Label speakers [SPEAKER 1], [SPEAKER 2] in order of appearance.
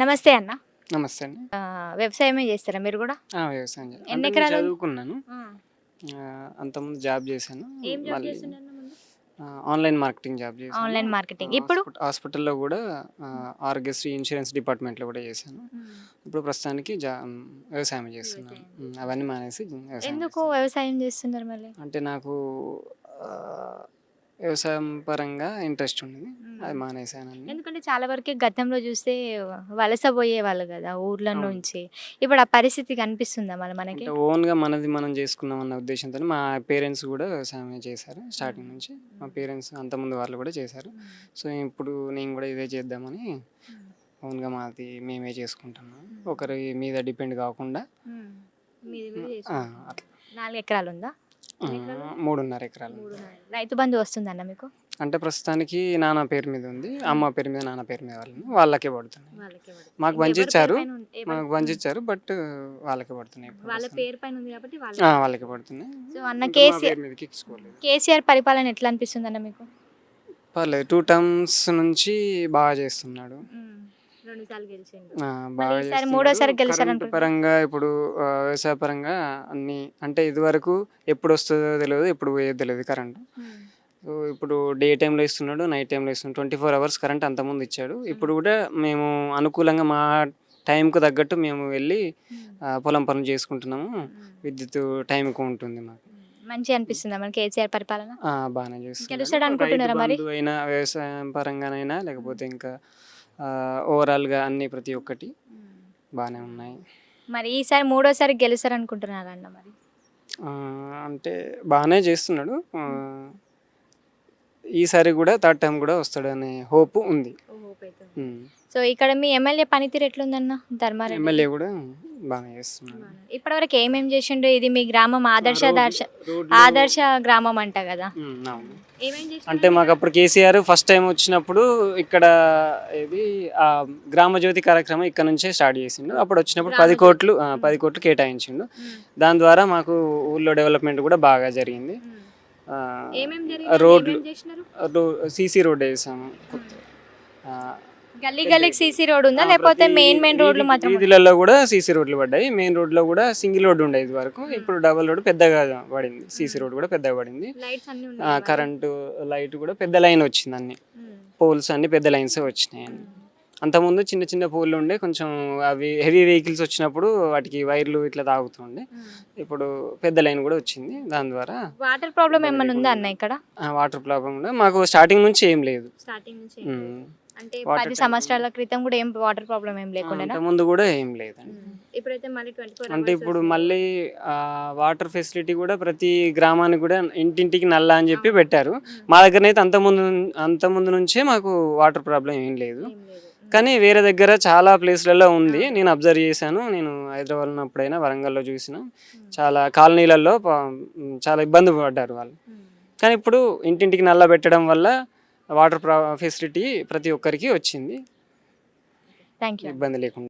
[SPEAKER 1] నమస్తే అన్న.
[SPEAKER 2] నమస్తే అండి.
[SPEAKER 1] వ్యవసాయమే చేస్తారా మీరు కూడా?
[SPEAKER 2] ఆ, వ్యవసాయం.
[SPEAKER 1] ఎన్ని ఎకరాలు?
[SPEAKER 2] చదువుకున్నాను. అంతకుముందు జాబ్ చేశాను. మళ్ళీ ఆన్లైన్ మార్కెటింగ్ జాబ్ చేశాను.
[SPEAKER 1] Online marketing. ఇప్పుడు?
[SPEAKER 2] హాస్పిట- హాస్పిటల్లో కూడా ఆరోగ్యశ్రీ ఇన్సూరెన్స్ డిపార్ట్మెంట్లో కూడా చేశాను. ఇప్పుడు ప్రస్తుతానికి జా వ్యవసాయం చేస్తున్నాను. అవన్నీ మానేసి వ్యవసాయం
[SPEAKER 1] ఎందుకు. వ్యవసాయం చేస్తున్నారు మళ్ళీ?
[SPEAKER 2] అంటే నాకు వ్యవసాయం పరంగా ఇంట్రెస్ట్ ఉంది అది మానేశాను
[SPEAKER 1] ఎందుకంటే చాలా వరకు గతంలో చూస్తే వలస పోయేవాళ్ళు కదా ఊర్ల. నుంచి. ఇప్పుడు ఆ పరిస్థితి కనిపిస్తుందా మళ్ళీ మనకి?
[SPEAKER 2] ఓన్గా మనది మనం చేసుకున్నాం అన్న ఉద్దేశంతో మా పేరెంట్స్ కూడా వ్యవసాయం చేశారు స్టార్టింగ్ నుంచి. మా పేరెంట్స్ అంతకుముందు వాళ్ళు కూడా చేశారు. సో ఇప్పుడు నేను కూడా ఇదే చేద్దామని ఓన్గా మాది మేమే చేసుకుంటున్నాం. ఒకరి మీద డిపెండ్ కాకుండా
[SPEAKER 1] నాలుగు ఎకరాలు ఉందా?
[SPEAKER 2] మూడున్నర ఎకరాలు
[SPEAKER 1] రైతు బంధు వస్తుందన్న మీకు?
[SPEAKER 2] అంటే ప్రస్తుతానికి నాన్న పేరు మీద ఉంది. అమ్మ పేరు మీద నాన్న పేరు మీద వాళ్ళు వాళ్ళకే పడుతున్నాయి. మాకు పంచి ఇచ్చారు మాకు పంచి ఇచ్చారు బట్ వాళ్ళకే పడుతున్నాయి
[SPEAKER 1] వాళ్ళ. పేరు పైన ఉంది కాబట్టి
[SPEAKER 2] ఆ,
[SPEAKER 1] వాళ్ళ
[SPEAKER 2] వాళ్ళకే పడుతున్నాయి.
[SPEAKER 1] సో అన్న కేసీఆర్ కేసీఆర్ పరిపాలన ఎట్లా అనిపిస్తుంది అన్న మీకు?
[SPEAKER 2] పర్లేదు. టూ టర్మ్స్ నుంచి బాగా చేస్తున్నాడు.
[SPEAKER 1] సార్లు గెలిచిండు.
[SPEAKER 2] ఆ, బాగా
[SPEAKER 1] ఈసారి
[SPEAKER 2] చేస్తున్నాడు.
[SPEAKER 1] మూడోసారి
[SPEAKER 2] కరెంట్
[SPEAKER 1] గెలిచారనుకుంటా.
[SPEAKER 2] పరంగా ఇప్పుడు ఆ, వ్యవసాయ పరంగా అన్ని అంటే ఇదివరకు ఎప్పుడు వస్తుందో తెలియదు ఎప్పుడు పోయేదో తెలియదు కరెంట్. సో ఇప్పుడు డే టైంలో ఇస్తున్నాడు నైట్ టైంలో ఇస్తున్నాడు. ట్వంటీ ఫోర్ అవర్స్ కరెంట్ అంతకుముందు ఇచ్చాడు. ఇప్పుడు కూడా మేము అనుకూలంగా మా టైంకు తగ్గట్టు మేము వెళ్ళి ఆ, పొలం పనులు చేసుకుంటున్నాము. విద్యుత్ టైంకు ఉంటుంది మాకు.
[SPEAKER 1] మంచి అనిపిస్తుందా మన కేసీఆర్ పరిపాలన?
[SPEAKER 2] ఆ, బాగానే చేస్తున్నాడు.
[SPEAKER 1] గెలుస్తాడు అనుకుంటున్నారా
[SPEAKER 2] రైతు
[SPEAKER 1] మరి?
[SPEAKER 2] బంధు అయినా వ్యవసాయం పరంగానైనా లేకపోతే ఇంకా ఓవరాల్గా అన్ని ప్రతి ఒక్కటి బాగానే ఉన్నాయి.
[SPEAKER 1] మరి ఈసారి మూడోసారి గెలుస్తారు అనుకుంటున్నారా అన్న మరి
[SPEAKER 2] అంటే బాగానే చేస్తున్నాడు. ఈసారి కూడా థర్డ్ టైం కూడా వస్తాడు అనే హోప్ ఉంది.
[SPEAKER 1] సో ఇక్కడ మీ ఎమ్మెల్యే పనితీరు ఎట్లుందన్న? ధర్మారెడ్డి.
[SPEAKER 2] ఎమ్మెల్యే కూడా బాగానే చేస్తున్నాడు.
[SPEAKER 1] ఇప్పటివరకు ఏమేం చేసిండు? ఇది మీ గ్రామం ఆదర్శ దర్శ ఆదర్శ గ్రామం అంట కదా.
[SPEAKER 2] ఉమ్, అవును.
[SPEAKER 1] ఏమేం
[SPEAKER 2] అంటే మాకు అప్పుడు కేసీఆర్ ఫస్ట్ టైం వచ్చినప్పుడు ఇక్కడ ఇది ఆ గ్రామ జ్యోతి కార్యక్రమం ఇక్కడ నుంచే స్టార్ట్ చేసిండు. అప్పుడు వచ్చినప్పుడు పది. కోట్లు ఆ, పది కోట్లు కేటాయించిండు. దాని ద్వారా మాకు ఊళ్ళో డెవలప్మెంట్ కూడా బాగా జరిగింది. ఆ,
[SPEAKER 1] ఏమేం
[SPEAKER 2] రోడ్లు
[SPEAKER 1] చేసినారు?
[SPEAKER 2] సీసీ రోడ్ వేసాము. కొత్త. ఆ,
[SPEAKER 1] గల్లీ గల్లీకి సీసీ రోడ్ ఉందా? లేకపోతే మెయిన్ మెయిన్ రోడ్లు మాత్రం
[SPEAKER 2] వీధులలో కూడా సీసీ రోడ్లు పడ్డాయి. మెయిన్ రోడ్లో కూడా సింగిల్ రోడ్ ఉండేది ఇది వరకు ఇప్పుడు డబుల్ రోడ్ పెద్దగా పడింది. సీసీ రోడ్ కూడా పెద్దగా పడింది. కరెంటు లైట్ కూడా పెద్ద లైన్ వచ్చింది అన్ని. పోల్స్ అన్ని పెద్ద లైన్స్ వచ్చినాయి అన్ని. అంతకుముందు చిన్న చిన్న పోల్లు ఉండే కొంచెం అవి హెవీ వెహికల్స్ వచ్చినప్పుడు వాటికి వైర్లు ఇట్లా తాగుతుండే ఇప్పుడు పెద్ద లైన్ కూడా వచ్చింది దాని ద్వారా.
[SPEAKER 1] వాటర్ ప్రాబ్లం ఏమైనా ఉందా అన్న ఇక్కడ?
[SPEAKER 2] వాటర్ ప్రాబ్లం కూడా మాకు స్టార్టింగ్ నుంచి ఏం లేదు.
[SPEAKER 1] స్టార్టింగ్ నుంచి. అంటే పది సంవత్సరాల క్రితం కూడా ఏం వాటర్ ప్రాబ్లం ఏం లేకుండా
[SPEAKER 2] అంతకుముందు కూడా ఏం లేదండి.
[SPEAKER 1] ఇప్పుడైతే మళ్ళీ ట్వంటీ
[SPEAKER 2] అంటే ఇప్పుడు మళ్ళీ వాటర్ ఫెసిలిటీ కూడా ప్రతి గ్రామానికి కూడా ఇంటింటికి నల్ల అని చెప్పి పెట్టారు. మా దగ్గరనైతే అంత ముందు అంత ముందు నుంచే మాకు వాటర్ ప్రాబ్లం ఏం లేదు. కానీ వేరే దగ్గర చాలా ప్లేస్లలో ఉంది. నేను అబ్జర్వ్ చేశాను. నేను హైదరాబాద్ ఉన్నప్పుడైనా వరంగల్లో చూసిన. చాలా కాలనీలలో చాలా ఇబ్బంది పడ్డారు వాళ్ళు. కానీ ఇప్పుడు ఇంటింటికి నల్ల పెట్టడం వల్ల వాటర్ ఫెసిలిటీ ప్రతి ఒక్కరికి వచ్చింది.
[SPEAKER 1] థ్యాంక్ యూ
[SPEAKER 2] ఇబ్బంది లేకుండా.